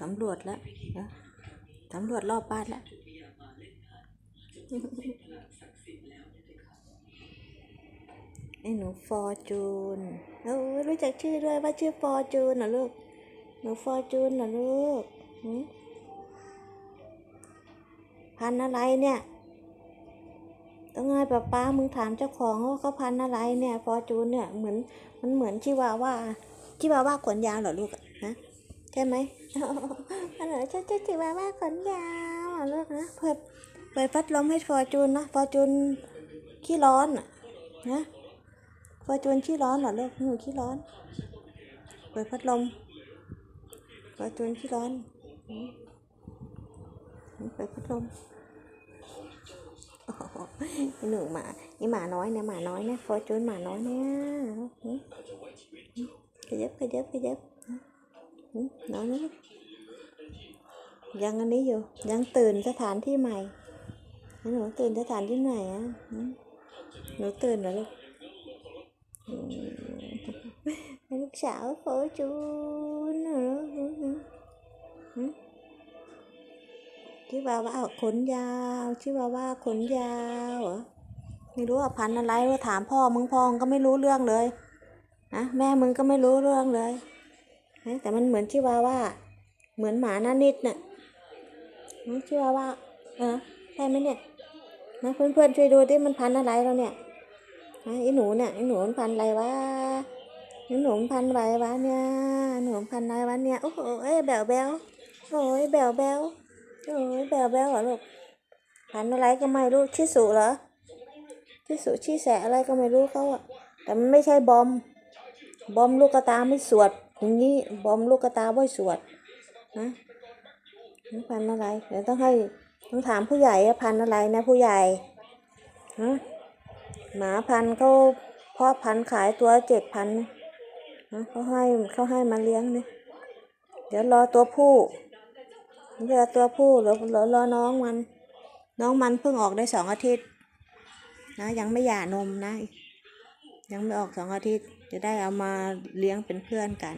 สำรวจแล้วนะสำรวจรอบบ้านแล้วไอ้หนูฟอร์จูนเอ้ยรู้จักชื่อด้วยว่าชื่อฟอร์จูนเหรอลูก หนูฟอร์จูนเหรอลูกหืมพันธุ์อะไรเนี่ยต้องไงป้าป้ามึงถามเจ้าของว่าเขาพันธุ์อะไรเนี่ย ฟอร์จูนเนี่ยเหมือนมันเหมือนชิวาว่าชิวาว่าขนยาวเหรอลูกอะฮะ ใช่ไหมอันเหรอใช่ใช่ชิวาว่าขนยาวเหรอกนะเปิดเปิดพัดลมให้ฟอร์จูนนะฟอร์จูนขี้ร้อนอะนะฟอร์จูนขี้ร้อนเหรอลูกหนูขี้ร้อน เปิดพัดลมฟอร์จูนขี้ร้อนเปิดพัดลมหนูหมานี่หมาน้อยเนี่ยหมาน้อยเนี่ยฟอร์จูนหมาน้อยเนี่ยขยับขยับขยับ น้อยนะยังอันนี้อยู่ ยังตื่นสถานที่ใหม่หนูตื่นสถานที่ไหนอะหนูตื่นเหรอลูกลูกสาวโฟจูนเหรอชื่อว่าว่าขนยาวชื่อว่าว่าขนยาวเหรอไม่รู้ว่าพันอะไรว่าถามพ่อมึงพ่องก็ไม่รู้เรื่องเลยนะแม่มึงก็ไม่รู้เรื่องเลย นะแต่มันเหมือนชื่อว่าว่าเหมือนหมาหน้านิดน่ะนะชื่อว่าว่าเออใช่ไหมเนี่ยนะเพื่อนๆช่วยดูดิมันพันอะไรแล้วเนี่ยฮะไอ้หนูเนี่ยไอ้หนูมันพันอะไรวะไอ้หนูมันพันอะไรวะเนี่ยหนูมันพันอะไรวะเนี่ยโอ้โหเอ้ยแบวแบวโอ้ยแบวแบวโอ้ยแบวแบวเหรอลูกพันอะไรก็ไม่รู้ชิสุเหรอชิสุชิแสอะไรก็ไม่รู้เขาอะแต่มันไม่ใช่บอม บอมลูกกระตาไม่สวด อย่างนี้บอมลูกกระตาไม่สวดนะพันอะไรเดี๋ยวต้องให้ต้องถามผู้ใหญ่พันอะไรนะผู้ใหญ่ฮะหมาพันเขาพาะพันขายตัวเจ็ดพันนะเขาให้เขาให้มาเลี้ยงเนี่ยเดี๋ยวรอตัวผู้เดี๋ยวรอตัวผู้เดี๋ยวรอรอน้องมัน น้องมันเพิ่งออกได้สองอาทิตย์นะยังไม่หย่านมนะ ยังไม่ออกสองอาทิตย์จะได้เอามาเลี้ยงเป็นเพื่อนกัน